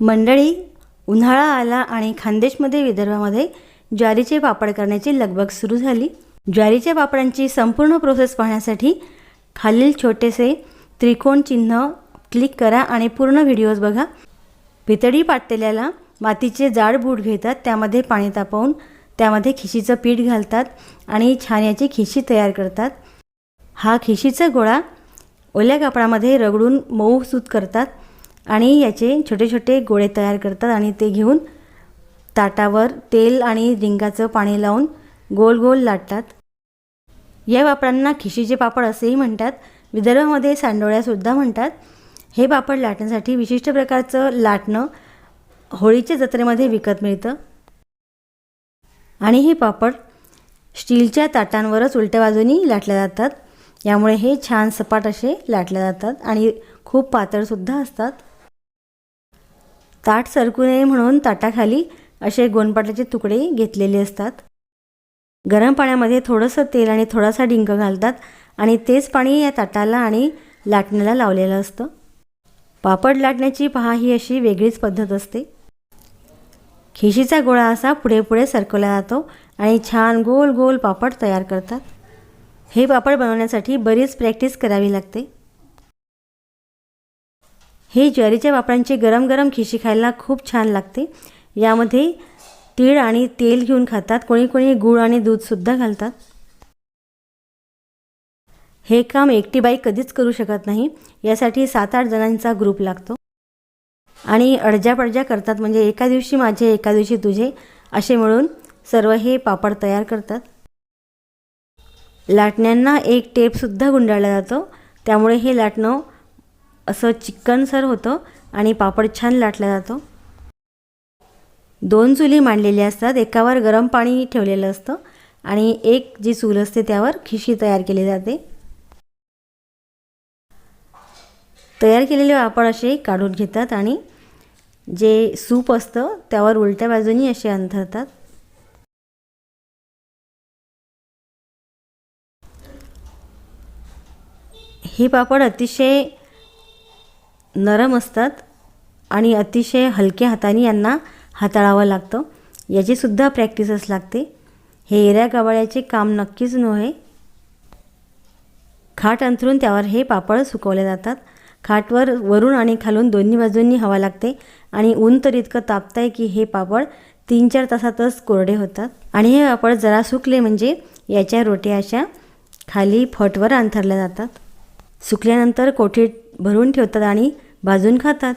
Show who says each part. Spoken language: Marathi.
Speaker 1: मंडळी उन्हाळा आला आणि खानदेशमध्ये विदर्भामध्ये ज्वारीचे पापड करण्याची लगबग सुरू झाली. ज्वारीच्या पापडांची संपूर्ण प्रोसेस पाहण्यासाठी खालील छोटेसे त्रिकोण चिन्ह क्लिक करा आणि पूर्ण व्हिडिओज बघा. पितळी पातेल्याला मातीचे जाड बूट घेतात त्यामध्ये पाणी तापवून त्यामध्ये खिशीचं पीठ घालतात आणि छान याची खिशी तयार करतात. हा खिशीचा गोळा ओल्या कापडामध्ये रगडून मऊ सूत करतात. आणि याचे छोटे छोटे गोळे तयार करतात आणि ते घेऊन ताटावर तेल आणि रिंगाचं पाणी लावून गोल गोल लाटतात. या पापडांना खिशीचे पापड असेही म्हणतात. विदर्भामध्ये सांडोळ्यासुद्धा म्हणतात. हे पापड लाटण्यासाठी विशिष्ट प्रकारचं लाटणं होळीच्या जत्रेमध्ये विकत मिळतं. आणि हे पापड स्टीलच्या ताटांवरच उलट्या बाजूनी लाटल्या जातात. यामुळे हे छान सपाट असे लाटल्या जातात आणि खूप पातळसुद्धा असतात. ताट सरकू नये म्हणून ताटाखाली असे गोनपाटाचे तुकडे घेतलेले असतात. गरम पाण्यामध्ये थोडंसं तेल आणि थोडासा डिंक घालतात आणि तेच पाणी या ताटाला आणि लाटण्याला लावलेलं असतं. पापड लाटण्याची पहा ही अशी वेगळीच पद्धत असते. खिशीचा गोळा असा पुढे पुढे सरकवला जातो आणि छान गोल गोल पापड तयार करतात. हे पापड बनवण्यासाठी बरीच प्रॅक्टिस करावी लागते. हे ज्वारीच्या पापडांची गरम गरम खिशी खायला खूप छान लागते. यामध्ये तीळ आणि तेल घेऊन खातात. कोणी कोणी गूळ आणि दूधसुद्धा घालतात. हे काम एकटी बाई कधीच करू शकत नाही. यासाठी सात आठ जणांचा ग्रुप लागतो. आणि अडज्या करतात. म्हणजे एका दिवशी माझे एका दिवशी तुझे असे मिळून सर्व हे पापड तयार करतात. लाटण्यांना एक टेपसुद्धा गुंडाळला जातो. त्यामुळे हे लाटणं असं चिकनसर होतं आणि पापड छान लाटला जातो. दोन चुली मांडलेल्या असतात. एकावर गरम पाणी ठेवलेलं असतं आणि एक जी चूल असते त्यावर खिशी तयार केली जाते. तयार केलेले पापड असे काढून घेतात आणि जे सूप असतं त्यावर उलट्या बाजूनी असे अंथरतात. हे पापड अतिशय नरम असतात आणि अतिशय हलक्या हाताने यांना हाताळावं लागतं. याचीसुद्धा प्रॅक्टिसच लागते. हे एऱ्या गवाळ्याचे काम नक्कीच नव्हे. खाट अंथरून त्यावर हे पापड सुकवले जातात. खाटवर वरून आणि खालून दोन्ही बाजूंनी हवा लागते आणि ऊन तर इतकं तापतं आहे की हे पापड तीन चार तासातच कोरडे होतात. आणि हे पापड जरा सुकले म्हणजे याच्या रोट्या अशा खाली फटवर अंथरल्या जातात. सुकल्यानंतर कोठीत भरून ठेवतात आणि भाजून खातात.